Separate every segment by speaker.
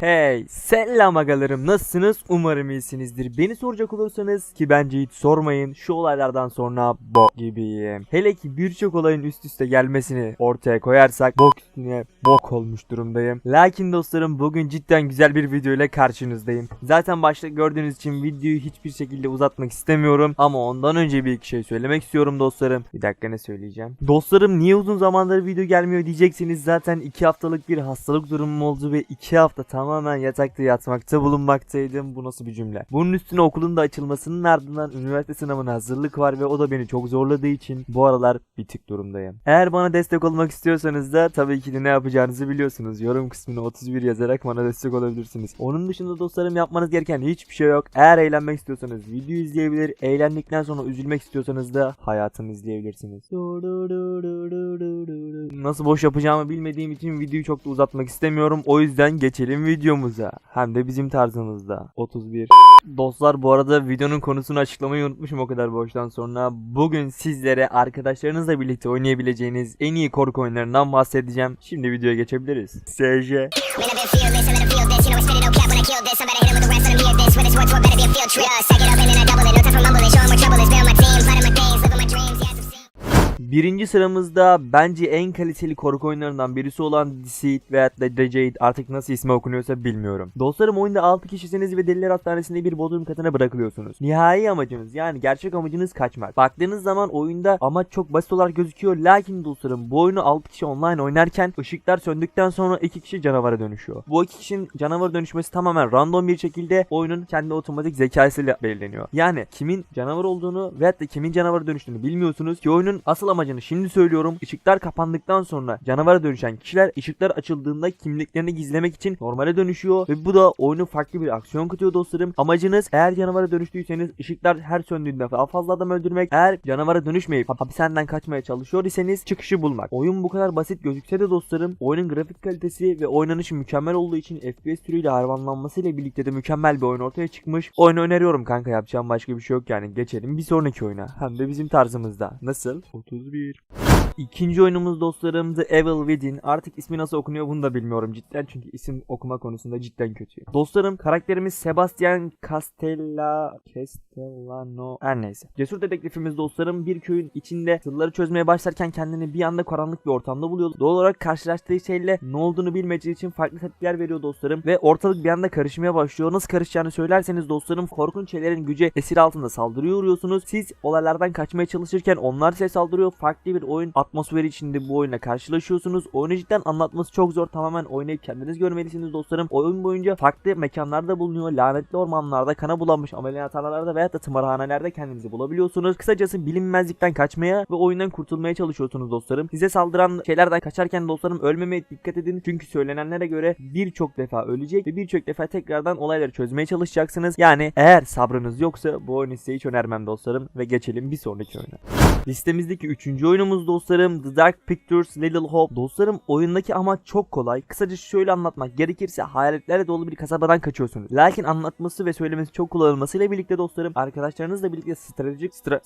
Speaker 1: Hey selam agalarım. Nasılsınız? Umarım iyisinizdir. Beni soracak olursanız ki bence hiç sormayın. Şu olaylardan sonra bok gibiyim. Hele ki birçok olayın üst üste gelmesini ortaya koyarsak bok üstüne bok olmuş durumdayım. Lakin dostlarım bugün cidden güzel bir video ile karşınızdayım. Zaten başta gördüğünüz için videoyu hiçbir şekilde uzatmak istemiyorum. Ama ondan önce bir iki şey söylemek istiyorum dostlarım. Bir dakika ne söyleyeceğim? Dostlarım niye uzun zamandır video gelmiyor diyeceksiniz. Zaten iki haftalık bir hastalık durumum oldu ve iki hafta tamamen yatakta yatmakta bulunmaktaydım. Bu nasıl bir cümle? Bunun üstüne okulun da açılmasının ardından üniversite sınavına hazırlık var ve o da beni çok zorladığı için bu aralar bitik durumdayım. Eğer bana destek olmak istiyorsanız da tabii ki de ne yapacağınızı biliyorsunuz. Yorum kısmına 31 yazarak bana destek olabilirsiniz. Onun dışında dostlarım yapmanız gereken hiçbir şey yok. Eğer eğlenmek istiyorsanız video izleyebilir. Eğlendikten sonra üzülmek istiyorsanız da hayatımı izleyebilirsiniz. Nasıl boş yapacağımı bilmediğim için videoyu çok da uzatmak istemiyorum. O yüzden geçelim videomuza. Hem de bizim tarzımızda. 31. Dostlar bu arada videonun konusunu açıklamayı unutmuşum o kadar boştan sonra. Bugün sizlere arkadaşlarınızla birlikte oynayabileceğiniz en iyi korku oyunlarından bahsedeceğim. Şimdi videoya geçebiliriz. SJ. Birinci sıramızda bence en kaliteli korku oyunlarından birisi olan Deceit veya da Jade artık nasıl ismi okunuyorsa bilmiyorum. Dostlarım oyunda 6 kişisiniz ve deliler hastanesinde bir bodrum katına bırakılıyorsunuz. Nihai amacınız yani gerçek amacınız kaçmak. Baktığınız zaman oyunda amaç çok basit olarak gözüküyor lakin dostlarım bu oyunu 6 kişi online oynarken ışıklar söndükten sonra 2 kişi canavara dönüşüyor. Bu iki kişinin canavara dönüşmesi tamamen random bir şekilde oyunun kendi otomatik zekasıyla belirleniyor. Yani kimin canavar olduğunu veyahut da kimin canavara dönüştüğünü bilmiyorsunuz ki oyunun asıl amacını şimdi söylüyorum. Işıklar kapandıktan sonra canavara dönüşen kişiler ışıklar açıldığında kimliklerini gizlemek için normale dönüşüyor ve bu da oyunu farklı bir aksiyon katıyor dostlarım. Amacınız eğer canavara dönüştüyseniz ışıklar her söndüğünde daha fazla adam öldürmek. Eğer canavara dönüşmeyip hap- hapishaneden kaçmaya çalışıyor iseniz çıkışı bulmak. Oyun bu kadar basit gözükse de dostlarım oyunun grafik kalitesi ve oynanışı mükemmel olduğu için FPS türüyle hayvanlanmasıyla birlikte de mükemmel bir oyun ortaya çıkmış. Oyunu öneriyorum kanka yapacağım başka bir şey yok yani geçelim bir sonraki oyuna. Hem de bizim tarzımızda. Nasıl? 31. İkinci oyunumuz dostlarım The Evil Within. Artık ismi nasıl okunuyor bunu da bilmiyorum cidden çünkü isim okuma konusunda cidden kötü. Dostlarım karakterimiz Sebastian Castella Castellano her neyse. Cesur dedektifimiz dostlarım bir köyün içinde sırları çözmeye başlarken kendini bir anda karanlık bir ortamda buluyor. Doğal olarak karşılaştığı şeyle ne olduğunu bilmediği için farklı tepkiler veriyor dostlarım ve ortalık bir anda karışmaya başlıyor. Nasıl karışacağını söylerseniz dostlarım korkunç şeylerin gücü esir altında saldırıyor uğruyorsunuz. Siz olaylardan kaçmaya çalışırken onlar size saldırıyor. Farklı bir oyun atmosferi içinde bu oyunla karşılaşıyorsunuz. Oyunu cidden anlatması çok zor. Tamamen oynayıp kendiniz görmelisiniz dostlarım. Oyun boyunca farklı mekanlarda bulunuyor. Lanetli ormanlarda, kana bulanmış ameliyathanelarda veya da tımarhanelerde kendinizi bulabiliyorsunuz. Kısacası bilinmezlikten kaçmaya ve oyundan kurtulmaya çalışıyorsunuz dostlarım. Size saldıran şeylerden kaçarken dostlarım ölmemeye dikkat edin. Çünkü söylenenlere göre birçok defa ölecek ve birçok defa tekrardan olayları çözmeye çalışacaksınız. Yani eğer sabrınız yoksa bu oyunu size hiç önermem dostlarım ve geçelim bir sonraki oyuna. Listemizdeki üçüncü oyunumuz dostlarım The Dark Pictures Little Hope. Dostlarım oyundaki amaç çok kolay. Kısaca şöyle anlatmak gerekirse hayaletlerle dolu bir kasabadan kaçıyorsunuz. Lakin anlatması ve söylemesi çok kolay olmasıyla birlikte dostlarım arkadaşlarınızla birlikte stratejik stra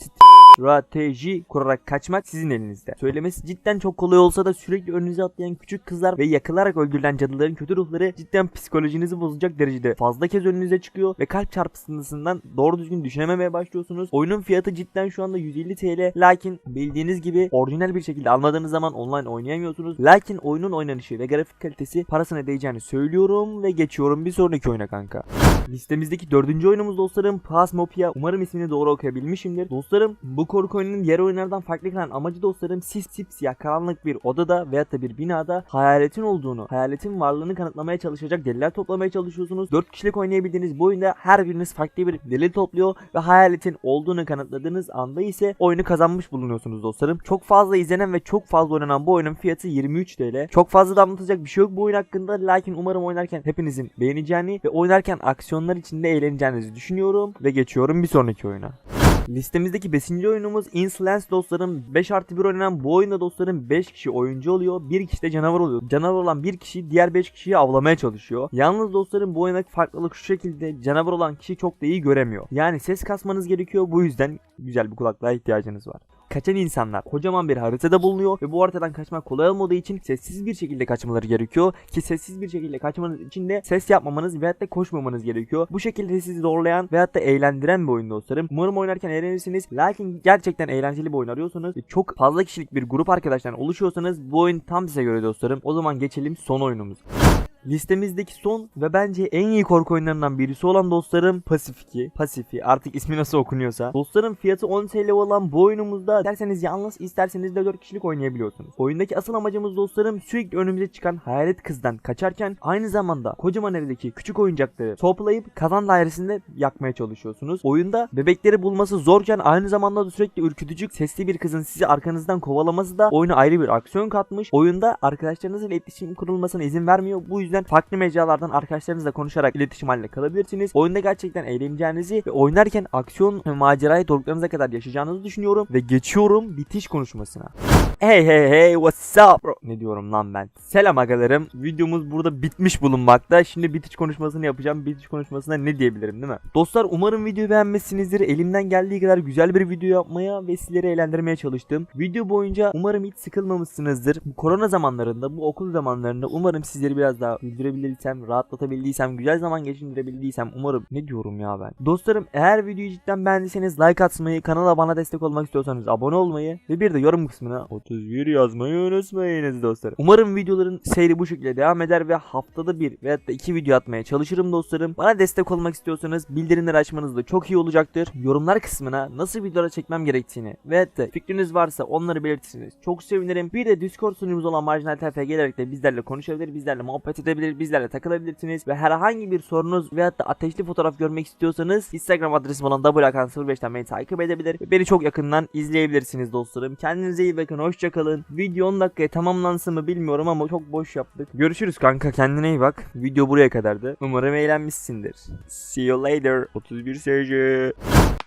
Speaker 1: strateji kurarak kaçmak sizin elinizde. Söylemesi cidden çok kolay olsa da sürekli önünüze atlayan küçük kızlar ve yakılarak öldürülen cadıların kötü ruhları cidden psikolojinizi bozacak derecede fazla kez önünüze çıkıyor ve kalp çarpıntısından doğru düzgün düşünememeye başlıyorsunuz. Oyunun fiyatı cidden şu anda 150 TL lakin bildiğiniz gibi orijinal bir şekilde almadığınız zaman online oynayamıyorsunuz. Lakin oyunun oynanışı ve grafik kalitesi parasına değeceğini söylüyorum ve geçiyorum bir sonraki oyuna kanka. Listemizdeki dördüncü oyunumuz dostlarım Phasmophia. Umarım ismini doğru okuyabilmişimdir. Dostlarım bu korku oyununun diğer oyunlardan farklı kılan amacı dostlarım sis sipsiyah karanlık bir odada veyahut da bir binada hayaletin olduğunu, hayaletin varlığını kanıtlamaya çalışacak deliller toplamaya çalışıyorsunuz. 4 kişilik oynayabildiğiniz bu oyunda her biriniz farklı bir delil topluyor ve hayaletin olduğunu kanıtladığınız anda ise oyunu kazanmış bulunuyorsunuz dostlarım. Çok fazla izlenen ve çok fazla oynanan bu oyunun fiyatı 23 TL. Çok fazla da anlatacak bir şey yok bu oyun hakkında lakin umarım oynarken hepinizin beğeneceğini ve oynarken aksiyonlar içinde eğleneceğinizi düşünüyorum ve geçiyorum bir sonraki oyuna. Listemizdeki 5. oyunumuz Insolence dostlarım 5 artı 1 oynanan bu oyunda dostlarım 5 kişi oyuncu oluyor 1 kişi de canavar oluyor. Canavar olan bir kişi diğer 5 kişiyi avlamaya çalışıyor. Yalnız dostlarım bu oyundaki farklılık şu şekilde canavar olan kişi çok da iyi göremiyor. Yani ses kasmanız gerekiyor bu yüzden güzel bir kulaklığa ihtiyacınız var. Kaçan insanlar kocaman bir haritada bulunuyor ve bu haritadan kaçmak kolay olmadığı için sessiz bir şekilde kaçmaları gerekiyor ki sessiz bir şekilde kaçmanız için de ses yapmamanız veyahut da koşmamanız gerekiyor. Bu şekilde sizi zorlayan veyahut da eğlendiren bir oyun dostlarım. Umarım oynarken eğlenirsiniz. Lakin gerçekten eğlenceli bir oyun arıyorsanız ve çok fazla kişilik bir grup arkadaştan oluşuyorsanız bu oyun tam size göre dostlarım. O zaman geçelim son oyunumuza. Listemizdeki son ve bence en iyi korku oyunlarından birisi olan dostlarım Pasifiki. Pasifi artık ismi nasıl okunuyorsa. Dostlarım fiyatı 10 TL olan bu oyunumuzda isterseniz yalnız isterseniz de 4 kişilik oynayabiliyorsunuz. Oyundaki asıl amacımız dostlarım sürekli önümüze çıkan hayalet kızdan kaçarken aynı zamanda kocaman evdeki küçük oyuncakları toplayıp kazan dairesinde yakmaya çalışıyorsunuz. Oyunda bebekleri bulması zorken aynı zamanda da sürekli ürkütücü sesli bir kızın sizi arkanızdan kovalaması da oyuna ayrı bir aksiyon katmış. Oyunda arkadaşlarınızla iletişim kurulmasına izin vermiyor. Bu yüzden farklı mecralardan arkadaşlarınızla konuşarak iletişim halinde kalabilirsiniz. Oyunda gerçekten eğleneceğinizi ve oynarken aksiyon macerayı doruklarınıza kadar yaşayacağınızı düşünüyorum ve geçiyorum bitiş konuşmasına. Hey hey hey what's up bro? Ne diyorum lan ben? Selam agalarım. Videomuz burada bitmiş bulunmakta. Şimdi bitiş konuşmasını yapacağım. Bitiş konuşmasına ne diyebilirim değil mi? Dostlar umarım videoyu beğenmişsinizdir. Elimden geldiği kadar güzel bir video yapmaya ve sizleri eğlendirmeye çalıştım. Video boyunca umarım hiç sıkılmamışsınızdır. Bu korona zamanlarında, bu okul zamanlarında umarım sizleri biraz daha güldürebildiysem, rahatlatabildiysem, güzel zaman geçindirebildiysem umarım. Ne diyorum ya ben? Dostlarım eğer videoyu cidden beğendiyseniz like atmayı, kanala bana destek olmak istiyorsanız abone olmayı ve bir de yorum kısmına 31 yazmayı unutmayınız dostlarım. Umarım videoların seyri bu şekilde devam eder ve haftada bir veyahut da iki video atmaya çalışırım dostlarım. Bana destek olmak istiyorsanız bildirimleri açmanız da çok iyi olacaktır. Yorumlar kısmına nasıl videolar çekmem gerektiğini veyahut da fikriniz varsa onları belirtirsiniz. Çok sevinirim. Bir de Discord sunucumuz olan Marjinal TF gelerek de bizlerle konuşabilir, bizlerle muhabbet edebilir, bizlerle takılabilirsiniz ve herhangi bir sorunuz veyahut da ateşli fotoğraf görmek istiyorsanız Instagram adresim olan whakan05'ten beni takip edebilir ve beni çok yakından izleyebilirsiniz dostlarım. Kendinize iyi bakın, hoşçakalın. Video 10 dakikaya tamamlansın mı bilmiyorum ama çok boş yaptık. Görüşürüz kanka kendine iyi bak. Video buraya kadardı. Umarım eğlenmişsindir. See you later. 31 SC.